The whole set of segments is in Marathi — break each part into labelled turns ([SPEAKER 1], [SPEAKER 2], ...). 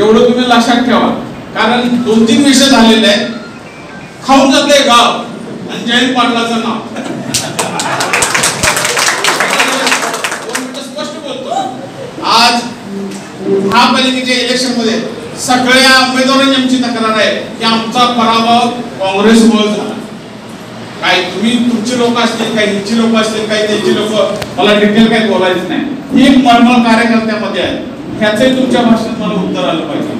[SPEAKER 1] एवढं तुम्ही लक्षात ठेवा. कारण दोन तीन विषय झालेले आहेत. खाऊन जाते गाव. आणि जयंत पाटलाचं नाव. स्पष्ट बोलतो? आज महापालिकेच्या इलेक्शनमध्ये सगळ्या उमेदवारांची आमची तक्रार आहे की आमचा पराभव काँग्रेसमुळे झाला. काय तुम्ही तुमचे लोक असतील काही हिची लोक असतील काही त्यांची लोक मला डिटेल काही बोलायचं नाही. ही मळमळ कार्यकर्त्यामध्ये आहे. ह्याचंही तुमच्या भाषेत मला उत्तर आलं पाहिजे.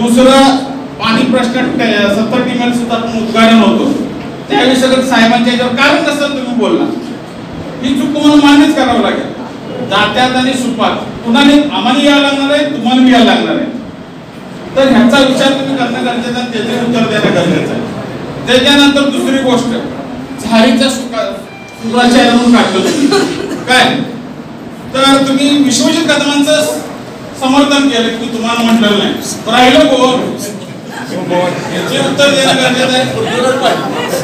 [SPEAKER 1] दुसरं पाणी प्रश्न सत्तर टीमेल सुद्धा आपण उद्घाटन होतो. त्यावेळी सगळं साहेबांच्या याच्यावर कारण नसेल तुम्ही बोलला? ही चूक तुम्हाला मान्यच करावं लागेल. जात्यात आणि सुपात. कुणाने आम्हाला यायला लागणार आहे? तुम्हाला बी यायला लागणार आहे. तर ह्याचा विचार तुम्ही करणं गरजेचं आणि त्याचे उत्तर देणं गरजेचं आहे. त्याच्यानंतर दुसरी गोष्ट. झारीच्या सुका सुराच्या म्हणून काढलं काय? तर तुम्ही विश्वजित कदमांचं समर्थन केलं की मी तुम्हाला म्हटलेलं नाही. राहिलं कोण? याचे उत्तर देणं गरजेचं आहे.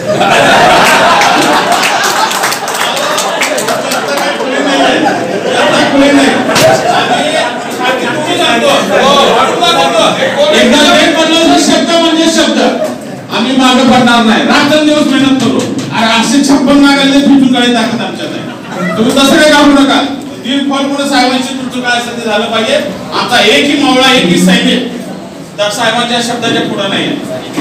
[SPEAKER 1] शब्द म्हणजे शब्द. आम्ही मागे पडणार नाही. रात्र दिवस मेहनत करू. अरे असे छप्पन नागाले फिटून काढी ताकद आमच्यात आहे तुम्ही तसं काय घाबरू नका. दीड फॉल पुढे साहेबांची पुढचं काय असेल ते झालं पाहिजे. आमचा एकही मावळा एकही सैनिक तर साहेबांच्या शब्दाच्या पुढे नाही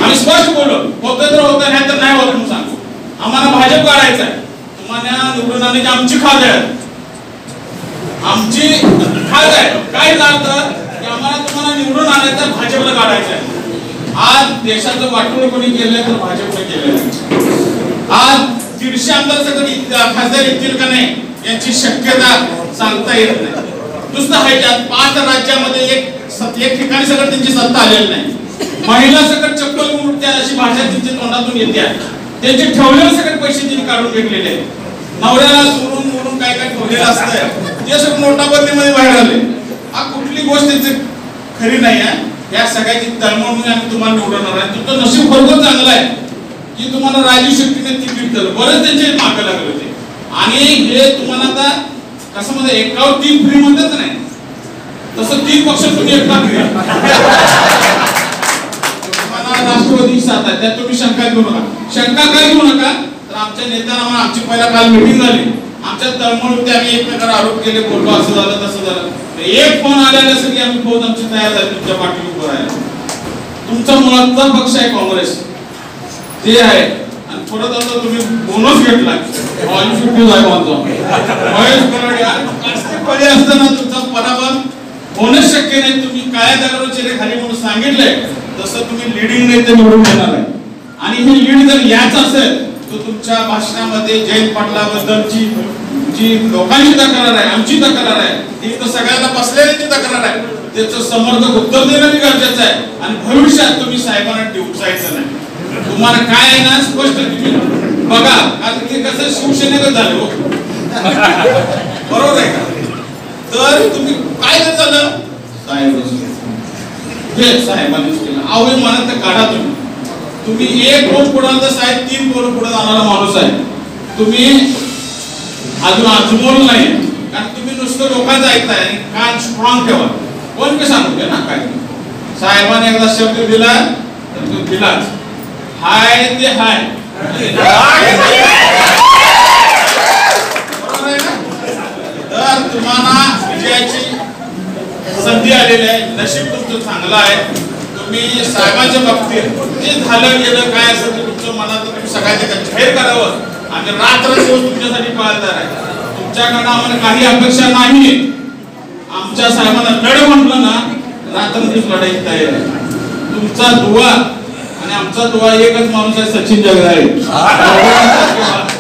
[SPEAKER 1] आम्ही स्पष्ट बोललो होतं तर होतं नाही तर नाही होत म्हणून सांगू आम्हाला भाजप काढायचं आहे. तुम्हाला निवडून आणण्याची आमची खाद आहे. आमची खाद आहे. काय झालं की आम्हाला तुम्हाला निवडून आणायचं भाजपला काढायचं आहे. आज देशाचं वाटून कोणी केलंय तर भाजपने केलंय. आज दीडशे आमदार सगळे खासदार येतील का नाही याची शक्यता सांगता येत नाही. नुसतं त्यात पाच राज्यामध्ये एक एक ठिकाणी सगळं त्यांची सत्ता आलेली नाही. महिला सगळं चप्पल उडत्या अशी भाषा त्यांच्या तोंडातून येते त्यांचे ठेवलेले सगळे पैसे त्यांनी काढून घेतलेले आहेत. नवऱ्याला चोरून मोडून काय काय ठेवलेलं असतंय ते सगळं नोटाबंदीमध्ये बाहेर आले. हा कुठली गोष्ट त्यांची खरी नाही आहे? या सगळ्याची तळमळ म्हणून आम्ही तुम्हाला निवडणार आहे. तुमचं नशीब बरोबर चांगलं आहे. की तुम्हाला राजू शेट्टीने तिकीट दिलं. बरंच त्यांचे मागं लागले होते. आणि हे तुम्हाला कसं म्हणजे एकावर तीन फ्री म्हणतात नाही. तसं तीन पक्ष तुम्ही एकटा फ्री राष्ट्रवादी साथ आहे त्यात तुम्ही शंका घेऊ नका. शंका काय घेऊ नका? तर आमच्या नेत्यांना आमची पहिला काल मिटिंग झाली. आमच्या तळमळ होते आम्ही एकमेकांना आरोप केले बोललो असं झालं तसं झालं. एक फोन आलेला सगळी की आम्ही फौज आमची तयार झाली तुमच्या पाठी उभं राहायला. तुमचा मुळातला पक्ष आहे काँग्रेस. ते आहे. आणि थोडं तर तुम्ही बोनस घेतला. ऑल आहे महेश कराडे असताना तुमचा पराभव होणंच शक्य नाही. तुम्ही काळ्या दगडावर चिरे खाली म्हणून सांगितलंय तसं तुम्ही लिडिंग नेते निवडून येणार आहे. आणि हे लीड जर याच असेल तर तुमच्या भाषणामध्ये जयंत पाटलाबद्दलची जी लोकांची तक्रार आहे आमची तक्रार आहे ही तर सगळ्यांना बसलेल्याची तक्रार आहे. त्याचं समर्थक उत्तर देणं गरजेचं आहे. आणि भविष्यात तुम्ही साहेबांना डिवचायचं नाही. तुम्हाला काय आहे ना स्पष्ट तुम्ही बघा आता ते कसं शिवसेनेचं झालं हो. बरोबर आहे का? तर तुम्ही काय जर झालं साहेब साहेबांनीच केलं आवडे म्हणत काढा तुम्ही. तुम्ही एक पोट पुढे तर साहेब तीन पोट पुढे जाणारा माणूस आहे. तुम्ही अजून आजमोल नाही. कारण तुम्ही नुसतं लोकांचं ऐकताय आणि कान स्ट्रॉंग ठेवा. कोण बी सांगू ना काय? साहेबांनी एकदा शब्द दिला तर तो दिलाच. हाय ते हाय. ना? तर तुम्हाला विजयाची संधी आलेली आहे. नशीब तुमचं चांगलं आहे. तुम्ही साहेबांच्या बाबतीत जे झालं गेलं काय असेल ते तुमचं मनात तुम्ही सगळ्यांनी जाहीर करावं. आणि रात्र दिवस तुमच्यासाठी पाळणार आहे. तुमच्याकडनं आम्हाला काही अपेक्षा नाही. आमच्या साहेबांना लढ म्हटलं ना रात्र दिवस लढायची आहे. तुमचा दुवा आणि आमचा दुवा एकच माणूस आहे सचिन जगदाळे.